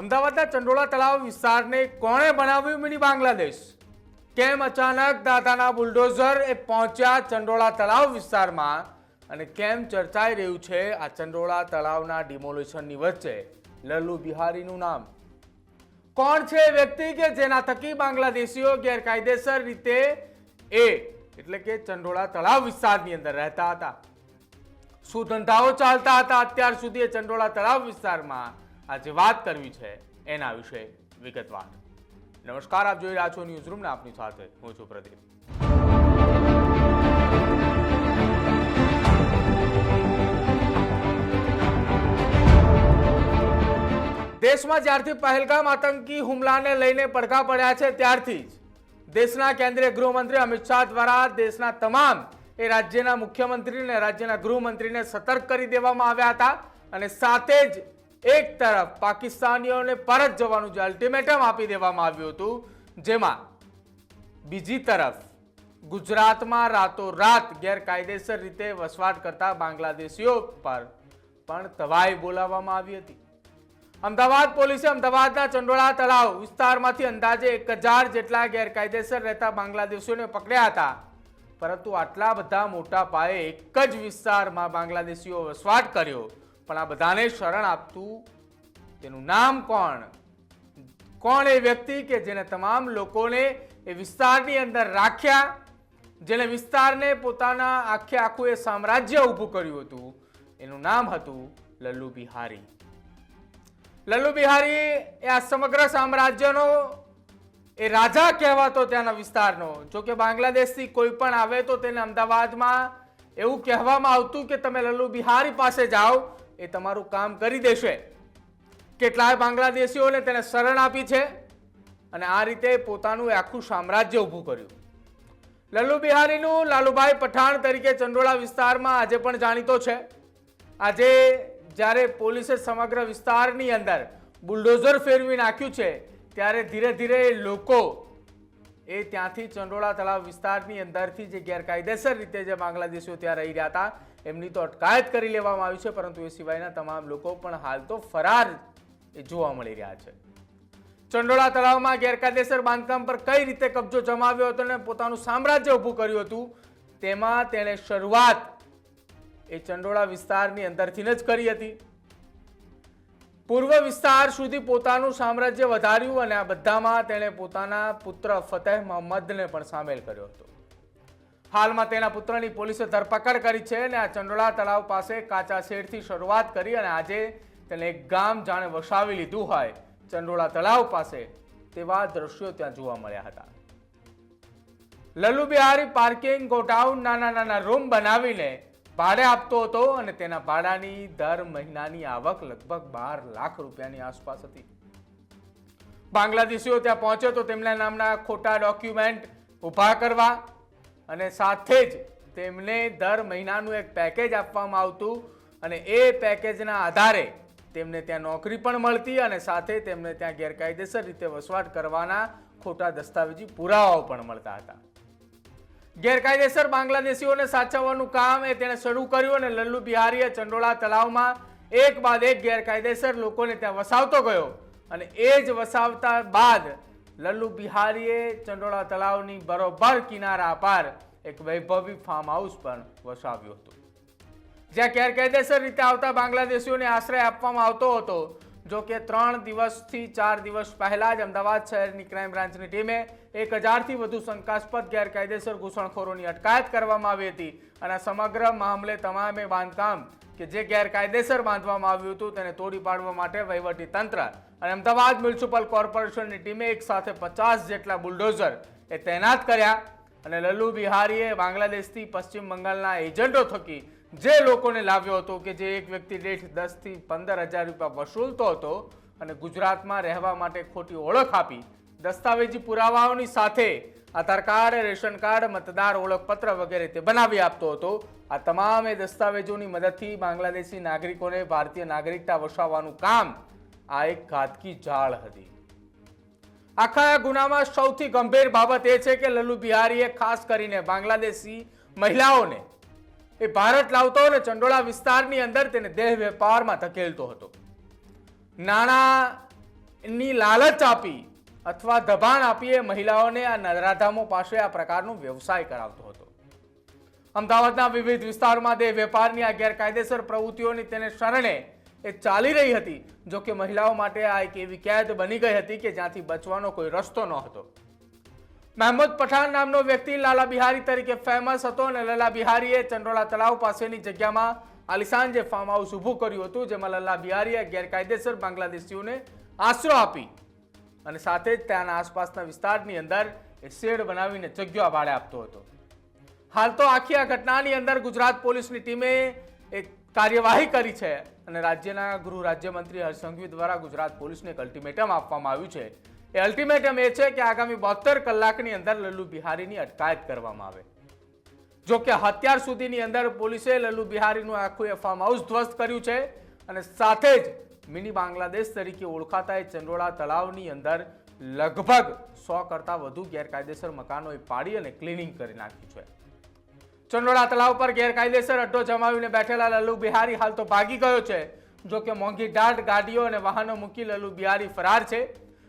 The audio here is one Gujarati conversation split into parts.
અમદાવાદના ચંડોળા તળાવ વિસ્તારને કોણે બનાવ્યું મિની બાંગ્લાદેશ? કેમ અચાનક દાદાના બુલડોઝર એ પહોંચ્યા ચંડોળા તળાવ વિસ્તારમાં? અને કેમ ચર્ચાઈ રહ્યું છે આ ચંડોળા તળાવના ડિમોલિશનની વચ્ચે? લલ્લુ બિહારીનું નામ. કોણ છે વ્યક્તિ કે જેના થકી બાંગ્લાદેશીઓ ગેરકાયદેસર રીતે એ, એટલે કે ચંડોળા તળાવ વિસ્તારની અંદર રહેતા હતા? શું ધંધાઓ ચાલતા હતા અત્યાર સુધી એ ચંડોળા તળાવ વિસ્તારમાં? આજે વાત કરવી છે એના વિશે વિગતવાર. નમસ્કાર, આપ જોઈ રહ્યા છો ન્યૂઝ રૂમ ને આપની સાથે હું છું પ્રદીપ. દેશમાં જ્યારથી પહેલગામ આતંકી હુમલાને લઈને પડઘા પડ્યા છે, ત્યારથી જ દેશના કેન્દ્રીય ગૃહમંત્રી અમિત શાહ દ્વારા દેશના તમામ એ રાજ્યના મુખ્યમંત્રી અને રાજ્યના ગૃહમંત્રીને સતર્ક કરી દેવામાં આવ્યા હતા અને સાથે જ એક તરફ પાકિસ્તાનીઓને પરત જવાનું જે અલ્ટિમેટમ આપી દેવામાં આવ્યું હતું, જેમાં બીજી તરફ ગુજરાતમાં રાતોરાત ગેરકાયદેસર રીતે વસવાટ કરતા બાંગ્લાદેશીઓ પર પણ તવાઈ બોલાવવામાં આવી હતી. અમદાવાદ પોલીસે અમદાવાદના ચંડોળા તળાવ વિસ્તારમાંથી અંદાજે એક હજાર જેટલા ગેરકાયદેસર રહેતા બાંગ્લાદેશીઓને પકડ્યા હતા. પરંતુ આટલા બધા મોટા પાયે એક જ વિસ્તારમાં બાંગ્લાદેશીઓ વસવાટ કર્યો. પણ આ બધાને શરણ આપતું તેનું નામ કોણ? કોણ એ વ્યક્તિ કે જેને તમામ લોકોને એ વિસ્તારની અંદર રાખ્યા જેને વિસ્તારને પોતાના આખે આખું એ સામ્રાજ્ય ઊભું કર્યું હતું? એનું નામ હતું લલ્લુ બિહારી. લલ્લુ બિહારી એ આ સમગ્ર સામ્રાજ્યનો એ રાજા કહેવાતો ત્યાંના વિસ્તારનો. જો કે બાંગ્લાદેશથી કોઈ પણ આવે તો તેને અમદાવાદમાં એવું કહેવામાં આવતું કે તમે લલ્લુ બિહારી પાસે જાઓ એ તમારું કામ કરી દેશે. કેટલાય બાંગ્લાદેશીઓને તેને શરણ આપી છે અને આ રીતે પોતાનું આખું સામ્રાજ્ય ઊભું કર્યું. લલ્લુ બિહારીનું લાલુભાઈ પઠાણ તરીકે ચંડોળા વિસ્તારમાં આજે પણ જાણીતો છે. આજે જ્યારે પોલીસે સમગ્ર વિસ્તારની અંદર બુલડોઝર ફેરવી નાખ્યું છે, ત્યારે ધીરે ધીરે લોકો એ ત્યાંથી ચંડોળા તળાવ વિસ્તારની અંદરથી જે ગેરકાયદેસર રીતે જે બાંગ્લાદેશીઓ ત્યાં રહી રહ્યા હતા એમની તો અટકાયત કરી લેવામાં આવી છે, પરંતુ એ સિવાયના તમામ લોકો પણ હાલ તો ફરાર એ જોવા મળી રહ્યા છે. ચંડોળા તળાવમાં ગેરકાયદેસર બાંધકામ પર કઈ રીતે કબજો જમાવ્યો હતો અને પોતાનું સામ્રાજ્ય ઊભું કર્યું હતું, તેમાં તેણે શરૂઆત એ ચંડોળા વિસ્તારની અંદરથી જ કરી હતી. પૂર્વ વિસ્તાર સુધી પોતાનું સામ્રાજ્ય વધાર્યું અને આ બધામાં તેણે પોતાના પુત્ર ફતેહ મોહમ્મદને પણ સામેલ કર્યો હતો. હાલમાં તેના પુત્રની પોલીસે ધરપકડ કરી છે અને આ ચંડોળા તળાવ પાસે કાચા શેડથી શરૂઆત કરી અને આજે તેને એક ગામ જાણે વસાવી લીધું હોય. ચંડોળા તળાવ પાસે તેવા દ્રશ્યો ત્યાં જોવા મળ્યા હતા. લલ્લુ બિહારી પાર્કિંગ ગોડાઉન નાના નાના રૂમ બનાવીને ભાડે આપતો હતો અને તેના ભાડાની દર મહિનાની આવક લગભગ બાર લાખ રૂપિયાની આસપાસ હતી. બાંગ્લાદેશીઓ ત્યાં પહોંચ્યો તો તેમના નામના ખોટા ડોક્યુમેન્ટ ઊભા કરવા અને સાથે જ તેમને દર મહિનાનું એક પેકેજ આપવામાં આવતું અને એ પેકેજના આધારે તેમને ત્યાં નોકરી પણ મળતી અને સાથે તેમને ત્યાં ગેરકાયદેસર રીતે વસવાટ કરવાના ખોટા દસ્તાવેજી પુરાવાઓ પણ મળતા હતા. ગેરકાયદેસર બાંગ્લાદેશીઓને સાચવવાનું કામ એ તેણે શરૂ કર્યું અને લલ્લુ બિહારીએ ચંડોળા તળાવમાં એક બાદ એક ગેરકાયદેસર લોકોને ત્યાં વસાવતો ગયો અને એ જ વસાવતા બાદ લલ્લુ બિહારીએ ચંડોળા તળાવની બરોબર કિનારા પાર એક વૈભવી ફાર્મ હાઉસ પણ વસાવ્યું હતું. જ્યાં ગેરકાયદેસર રીતે આવતા બાંગ્લાદેશીઓને આશ્રય આપવામાં આવતો હતો. જો કે ત્રણ દિવસથી ચાર દિવસ પહેલા જ અમદાવાદ શહેરની ક્રાઇમ બ્રાન્ચની ટીમે એક હજારથી વધુ શંકાસ્પદ ગેરકાયદેસર ઘૂસણખોરોની અટકાયત કરવામાં આવી હતી અને સમગ્ર મામલે તમામે બાંધકામ કે જે ગેરકાયદેસર બાંધવામાં આવ્યું હતું તેને તોડી પાડવા માટે વહીવટી તંત્ર અને અમદાવાદ મ્યુનિસિપલ કોર્પોરેશનની ટીમે એક સાથે પચાસ જેટલા બુલડોઝર એ તૈનાત કર્યા અને લલ્લુ બિહારીએ બાંગ્લાદેશથી પશ્ચિમ બંગાળના એજન્ટો થકી જે લોકોને લાવ્યો હતો કે જે એક વ્યક્તિ દીઠ દસથી પંદર હજાર રૂપિયા વસૂલતો હતો અને ગુજરાતમાં રહેવા માટે ખોટી ઓળખ આપી દસ્તાવેજી પુરાવાઓની સાથે આધાર કાર્ડ, રેશન કાર્ડ, મતદાર ઓળખપત્ર વગેરે તે બનાવી આપતો હતો. આ તમામ દસ્તાવેજોની મદદથી બાંગ્લાદેશી નાગરિકોને ભારતીય નાગરિકતા વસાવવાનું કામ આ એક ઘાતકી જાળ હતી. આખા ગુનામાં સૌથી ગંભીર બાબત એ છે કે લલ્લુ બિહારીએ ખાસ કરીને બાંગ્લાદેશી મહિલાઓને એ ભારત લાવતો અને ચંડોળા વિસ્તારની અંદર તેને દેહ વેપારમાં ધકેલતો હતો. નાણાંની લાલચ આપી અથવા દબાણ આપીએ મહિલાઓને આ નરાધામો પાસે આ પ્રકારનો વ્યવસાય કરાવતો હતો. અમદાવાદના વિવિધ વિસ્તારમાં તે વેપારની આ ગેરકાયદેસર પ્રવૃત્તિઓની તેને શરણે એ ચાલી રહી હતી, જો કે મહિલાઓ માટે આ એક એવી કેદ બની ગઈ હતી કે જ્યાંથી બચવાનો કોઈ રસ્તો ન હતો મહેમૂદ પઠાણ નામનો વ્યક્તિ લાલા બિહારી તરીકે ફેમસ હતો અને લલા બિહારીએ ચંડોળા તળાવ પાસેની જગ્યામાં આલિશાન જે ફાર્મ હાઉસ ઊભું કર્યું હતું, જેમાં લાલા બિહારીએ ગેરકાયદેસર બાંગ્લાદેશીઓને આશરો આપી અને સાથે જ ત્યાંના આસપાસના વિસ્તારની અંદર એ શેડ બનાવીને જગ્યા ભાડે આપતો હતો. હાલ તો આખી આ ઘટનાની અંદર ગુજરાત પોલીસની ટીમે એક કાર્યવાહી કરી છે અને રાજ્યના ગૃહ રાજ્યમંત્રી હર્ષંઘવી દ્વારા ગુજરાત પોલીસને એક અલ્ટિમેટમ આપવામાં આવ્યું છે. એ અલ્ટિમેટમ એ છે કે આગામી બોતેર કલાકની અંદર લલ્લુ બિહારીની અટકાયત કરવામાં આવે. જો કે અત્યાર સુધીની અંદર પોલીસે લલ્લુ બિહારીનું આખું એ ફાર્મ હાઉસ ધ્વસ્ત કર્યું છે અને સાથે જ મિની બાંગ્લાદેશ તરીકે ઓળખાતા એ ચંડોળા તળાવની અંદર લગભગ સો કરતાં વધુ ગેરકાયદેસર મકાનોએ પાડી અને ક્લિનિંગ કરી નાખ્યું છે. ચંડોળા તળાવ પર ગેરકાયદેસર અડ્ડો જમાવીને બેઠેલા લલ્લુ બિહારી હાલ તો ભાગી ગયો છે. જો કે મોંઘી દાટ ગાડીઓ અને વાહનો મૂકી લલ્લુ બિહારી ફરાર છે.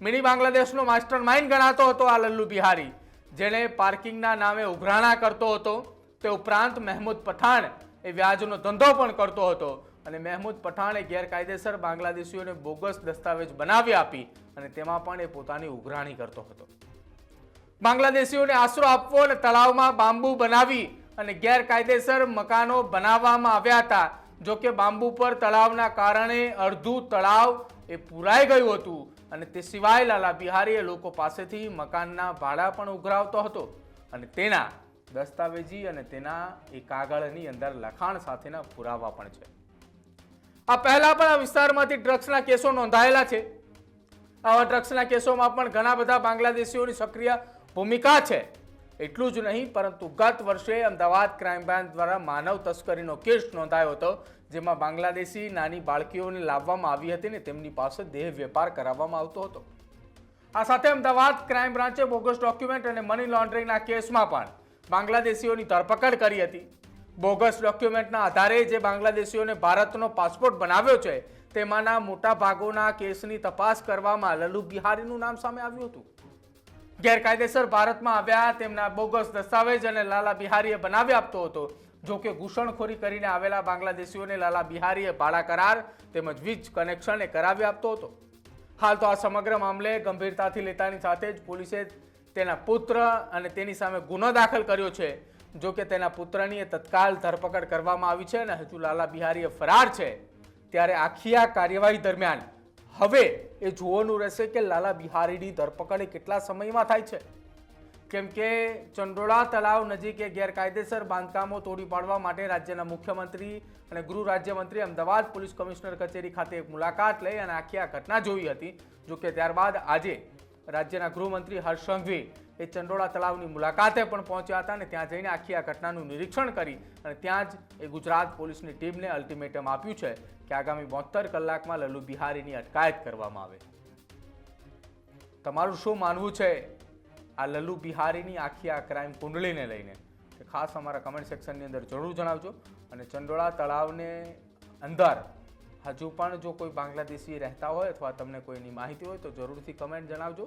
મિની બાંગ્લાદેશનો માસ્ટર માઇન્ડ ગણાતો હતો આ લલ્લુ બિહારી. જેણે પાર્કિંગના નામે ઉઘરાણા કરતો હતો. તે ઉપરાંત મહેમૂદ પઠાણ એ વ્યાજનો ધંધો પણ કરતો હતો. અને મહેમૂદ પઠાણે ગેરકાયદેસર બાંગ્લાદેશીઓને બોગસ દસ્તાવેજ બનાવી આપી અને તેમાં પણ એ પોતાની ઉઘરાણી કરતો હતો. બાંગ્લાદેશીઓને આશરો આપવો અને તળાવમાં બાંબુ બનાવી અને ગેરકાયદેસર મકાનો બનાવવામાં આવ્યા હતા. જો કે બાંબુ પર તળાવના કારણે અડધું તળાવ એ પુરાઈ ગયું હતું અને તે સિવાય લાલા બિહારીએ લોકો પાસેથી મકાનના ભાડા પણ ઉઘરાવતો હતો અને તેના દસ્તાવેજી અને તેના એ કાગળની અંદર લખાણ સાથેના પુરાવા પણ છે. આ પહેલા પણ આ વિસ્તારમાંથી ડ્રગ્સના કેસો નોંધાયેલા છે. આવા ડ્રગ્સના કેસોમાં પણ ઘણા બધા બાંગ્લાદેશીઓની સક્રિય ભૂમિકા છે. એટલું જ નહીં, પરંતુ ગત વર્ષે અમદાવાદ ક્રાઇમ બ્રાન્ચ દ્વારા માનવ તસ્કરીનો કેસ નોંધાયો હતો, જેમાં બાંગ્લાદેશી નાની બાળકીઓને લાવવામાં આવી હતી ને તેમની પાસે દેહ વેપાર કરાવવામાં આવતો હતો. આ સાથે અમદાવાદ ક્રાઇમ બ્રાન્ચે બોગસ ડોક્યુમેન્ટ અને મની લોન્ડરિંગના કેસમાં પણ બાંગ્લાદેશીઓની ધરપકડ કરી હતી. બોગસ ડોક્યુમેન્ટના આધારે જે બાંગ્લાદેશીઓને ભારતનો પાસપોર્ટ બનાવ્યો છે, તેમાંના મોટા ભાગોના કેસની તપાસ કરવામાં લલ્લુ બિહારીનું નામ સામે આવ્યું હતું. ગેરકાયદેસર ભારતમાં આવ્યા, તેમના બોગસ દસ્તાવેજ અને લાલા બિહારીએ બનાવી આપતો હતો. જો કે ઘૂસણખોરી કરીને આવેલા બાંગ્લાદેશીઓને લાલા બિહારીએ ભાડા કરાર તેમજ વીજ કનેક્શન એ કરાવી આપતો હતો. હાલ તો આ સમગ્ર મામલે ગંભીરતાથી લેતાની સાથે જ પોલીસે તેના પુત્ર અને તેની સામે ગુનો દાખલ કર્યો છે. જો કે તેના પુત્રની તત્કાલ ધરપકડ કરવામાં આવી છે અને હજુ લાલા બિહારીએ ફરાર છે, ત્યારે આખી આ કાર્યવાહી દરમિયાન હવે એ જોવાનું રહેશે કે લાલા બિહારીની ધરપકડ કેટલા સમયમાં થાય છે. કેમ કે ચંડોળા તળાવ નજીકે ગેરકાયદેસર બાંધકામો તોડી પાડવા માટે રાજ્યના મુખ્યમંત્રી અને ગૃહ રાજ્યમંત્રી અમદાવાદ પોલીસ કમિશનર કચેરી ખાતે એક મુલાકાત લઈ અને આખી આ ઘટના જોઈ હતી. જોકે ત્યારબાદ આજે રાજ્યના ગૃહમંત્રી હર્ષ એ ચંડોળા તળાવની મુલાકાતે પણ પહોંચ્યા હતા અને ત્યાં જઈને આખી આ ઘટનાનું નિરીક્ષણ કરી અને ત્યાં જ એ ગુજરાત પોલીસની ટીમને અલ્ટિમેટમ આપ્યું છે કે આગામી બોતેર કલાકમાં લલ્લુ બિહારીની અટકાયત કરવામાં આવે. તમારું શું માનવું છે આ લલ્લુ બિહારીની આખી આ ક્રાઇમ કુંડળીને લઈને? ખાસ અમારા કમેન્ટ સેક્શનની અંદર જરૂર જણાવજો અને ચંડોળા તળાવને અંદર હજુ પણ જો કોઈ બાંગ્લાદેશી રહેતા હોય અથવા તમને કોઈની માહિતી હોય તો જરૂરથી કમેન્ટ જણાવજો.